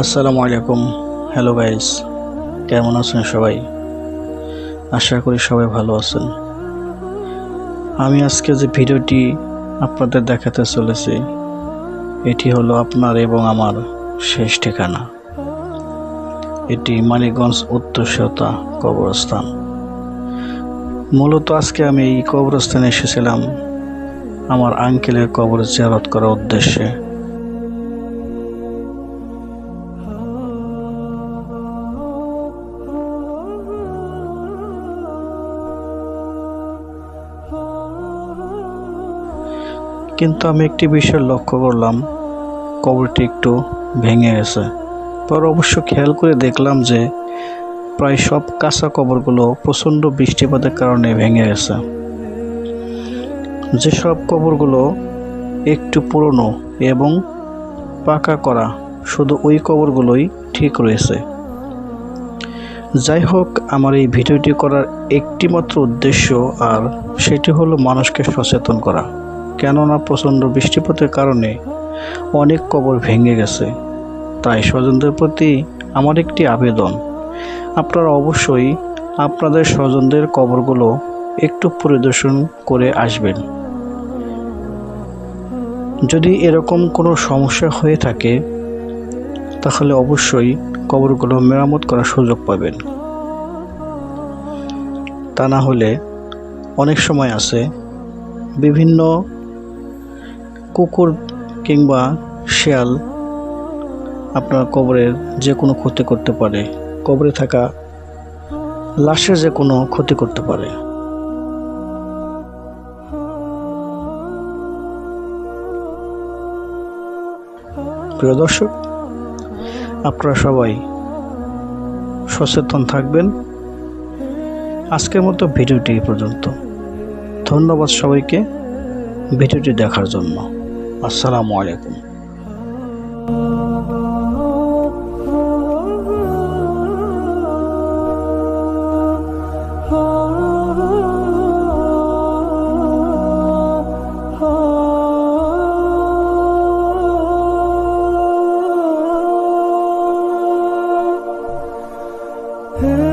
আসসালামু আলাইকুম। Hello guys কেমন আছেন সবাই? আশা করি সবাই ভালো আছেন। আমি আজকে যে ভিডিওটি আপনাদের দেখাতে চলেছি, এটি হলো আপনার এবং আমার শেষ ঠিকানা। এটি মানিকগঞ্জ উত্তর সেতা কবরস্থান। মূলত আজকে আমি এই কবরস্থানে এসেছিলাম আমার আঙ্কেলের কবর জিয়ারত করার উদ্দেশ্যে। কিন্তু আমি একটি বিষয় লক্ষ্য করলাম। কবরটি একটু ভেঙে গেছে। পর অবশ্য খেয়াল করে দেখলাম যে প্রায় সব কাঁচা কবরগুলো প্রচণ্ড বৃষ্টিপাতের কারণে ভেঙে গেছে। যেসব কবরগুলো একটু পুরনো এবং পাকা করা, শুধু ওই কবরগুলোই ঠিক রয়েছে। যাই হোক, আমার এই ভিডিওটি করার একটিমাত্র উদ্দেশ্য আর সেটি হলো মানুষকে সচেতন করা। কেননা প্রচণ্ড বৃষ্টিপাতের কারণে অনেক কবর ভেঙে গেছে। তাই স্বজনদের প্রতি আমার একটি আবেদন। আপনারা অবশ্যই আপনাদের স্বজনদের কবরগুলো একটু পরিদর্শন করে আসবেন। যদি এরকম কোনো সমস্যা হয়ে থাকে, তাহলে অবশ্যই কবরগুলো মেরামত করার সুযোগ পাবেন। তা না হলে অনেক সময় আছে বিভিন্ন কুকুর কিংবা শেয়াল আপনার কবরের যে কোনো ক্ষতি করতে পারে। কবরে থাকা লাশের যে কোনো ক্ষতি করতে পারে। প্রিয় দর্শক, আপনারা সবাই সচেতন থাকবেন। আজকের মতো ভিডিওটি পর্যন্ত। ধন্যবাদ সবাইকে ভিডিওটি দেখার জন্য। السلام عليكم Yeah. Mm -hmm.